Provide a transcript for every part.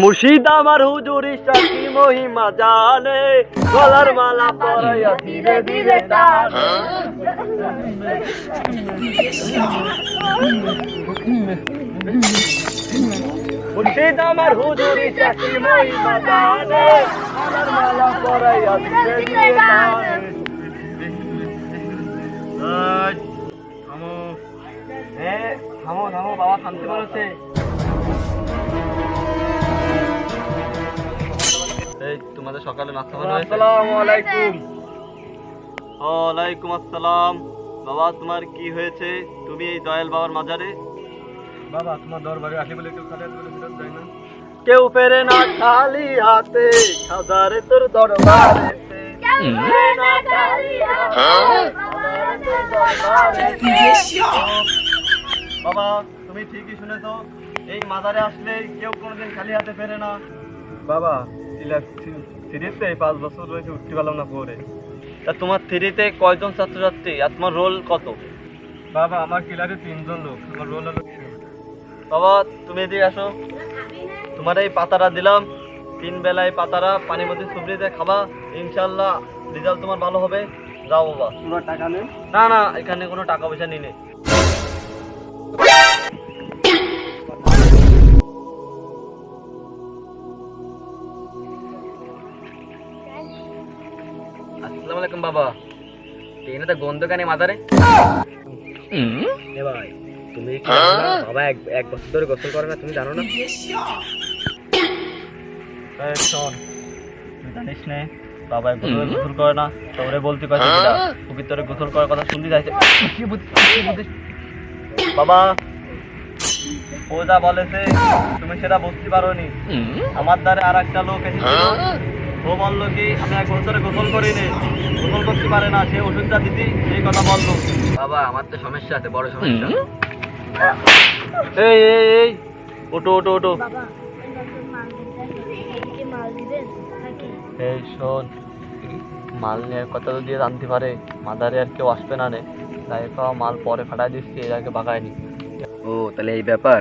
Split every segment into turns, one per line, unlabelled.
মুর্শিদ আমার হুজুরি সাকি মহিমা জানে, গলার মালা পরাইয়া ধীরে ধীরে টানে মুর্শিদ আমার হুজুরি সাকি মহিমা জানে, গলার মালা পরাইয়া ধীরে ধীরে টানে থামো। থামো বাবা শান্তি বলেছে। এই তোমাদের সকালে নাস্তা বানানো হয়েছে? আসসালামু আলাইকুম। ওয়ালাইকুম আসসালাম। বাবা তোমার কি হয়েছে? তুমি এই দয়াল বাবার মাজারে? বাবা তোমার দরবারে আসি বলে কেউ খালি হাতে ফেরত যায় না। কেউ ফেরে না খালি হাতে হাজারে তোর দরবারে। বাবা তুমি ঠিকই শুনেছো। এই মাজারে আসলে কেউ কোনোদিন খালি হাতে ফেরে না। বাবা থ্রিতে পাঁচ বছর রয়েছে উঠতে পারলাম না পরে। তা তোমার থ্রিতে কয়জন ছাত্রছাত্রী? আর তোমার রোল কত? বাবা আমার ক্লাসে তিনজন লোক আমার রোল হলো বাবা তুমি এদিকে আসো। তোমার এই পাতাটা দিলাম। তিন বেলায় পাতারা পানির মধ্যে সুবড়ি দিয়ে খাবা। ইনশাল্লাহ রেজাল্ট তোমার ভালো হবে। যাও বাবা। তোমার টাকা নেই? না না এখানে কোনো টাকা পয়সা নেই আসসালামু আলাইকুম বাবা। ট্রেনে তো গন্ধ কানে মাথারে এ ভাই তুমি না? বাবা এক এক বছর ধরে গোসল করে না তুমি জানো না? শোন জানিস নে বাবা ধরে গোসল করে না তোরে বলতে পারছি না পবিত্র গোসল করার কথা শুনতে যাইছে? বাবা ও যা বলেছে তুমি সেটা বুঝতে পারোনি। আমার দ্বারে আর একটা লোক এসেছিল। ও বলল কি আমি এক বছরে গোসল করিনি গোসল করতে পারে না সে ওষুধটা দিতি সেই কথা বলল। বাবা আমার তো সমস্যা আছে বড় সমস্যা। এই এই এই ওটো ওটো ওটো এই শোন মাল নিয়ে কথা তো দিয়ে জানতে পারে মাদারে আর কেউ আসবে না রে। তাই পাওয়া মাল পরে ফাটাই দিচ্ছি এর আগে বাগায়নি
ও তাহলে এই ব্যাপার।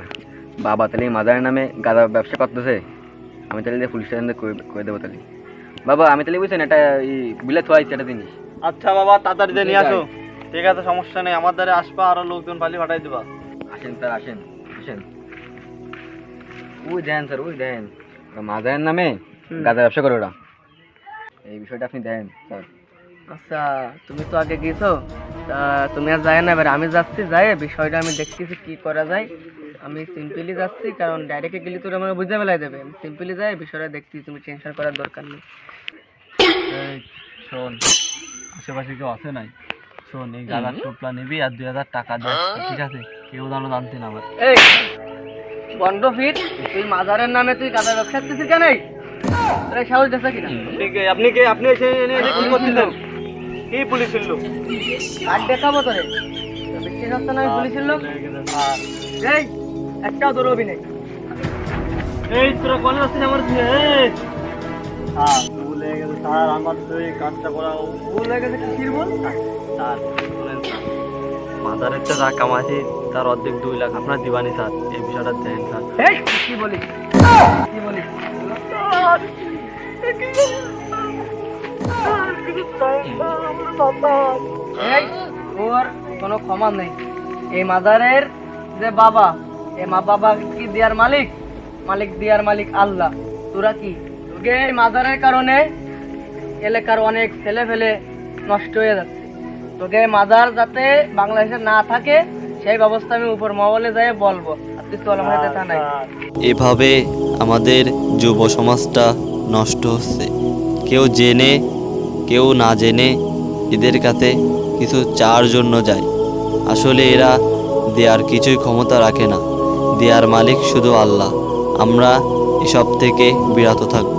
বাবা তাহলে এই মাদারের নামে গাদা ব্যবসা করতেছে। আমি তাহলে পুলিশ স্টেশনে করে দেবো তাহলে? বাবা আমি তাহলে বুঝছেন এটা এই বিলে থোয়াইছি সেটা জিনিস।
আচ্ছা বাবা তাড়াতাড়ি দিয়ে নিয়ে আসো। ঠিক আছে সমস্যা নেই। আমার দ্বারে আসবা আরও লোকজন পালি পাঠাই দিবা।
আসেন স্যার আসেন আসেন। ওই দেন স্যার ওই দেন। মা দেন নামে
হুম।
ব্যবসা করে ওরা। এই বিষয়টা আপনি দেন স্যার।
আচ্ছা তুমি তো আগে গেছো তা তুমি আর যায় না এবার আমি যাচ্ছি যাই বিষয়টা আমি দেখতেছি কি করা যায়। আমি সিম্পলি যাচ্ছি কারণ ডাইরেক্টে গেলে তো আমাকে বুঝে ফেলাই দেবে। আমি সিম্পলি যাই বিষয়টা দেখতেছি তুমি টেনশন করার দরকার নেই।
শোন আশেপাশে কেউ আছে নাই? শোন এই গাদার টোপলা নিবি আর দুই হাজার টাকা দে ঠিক আছে? কেউ জানো জানতে না আমার
এই বন্ড ফিট তুই মাজারের নামে তুই গাদা ব্যবসা করতেছিস কেন তোরা সাহস দেখছে কিনা?
আপনি কে? আপনি কে? আপনি এসে কি করতেছেন? কি পুলিশ ছিল
কার্ড দেখাবো তোরে? বিশ্বাস হচ্ছে না পুলিশের লোক? এই একটাও দৌড়বি নেই
এই তোরা কোন আসছিস আমার এই। হ্যাঁ ভুল হয়ে গেছে স্যার আমার তো এই কাজটা করা ভুল হয়ে গেছে কিসির ভুল স্যার শুনেন স্যার। মাদারের তো যা কামাইছি তার অর্ধেক দুই লাখ। আপনার দিবানি স্যার এই বিষয়টা দেন স্যার।
এই কি বলিস? কি বলিস? এই ওর কোনো ক্ষমা নেই। এই মাদারের যে বাবা এই মা বাবা কি দেয়ার মালিক? মালিক দেয়ার মালিক আল্লাহ। তোরা কি? তোকে এই মাদারের কারণে এলাকার অনেক ছেলে ফেলে নষ্ট হয়ে যাচ্ছে। তোকে মাদার যাতে বাংলাদেশে না থাকে, সেই ব্যবস্থা আমি উপর মহলে যাই বলব।
এভাবে আমাদের যুব সমাজটা নষ্ট হচ্ছে। কেউ জেনে কেউ না জেনে এদের কাছে কিছু চার জন্য যায়। আসলে এরা দেয়ার কিছুই ক্ষমতা রাখে না। দেয়ার মালিক শুধু আল্লাহ। আমরা এসব থেকে বিরত থাকব।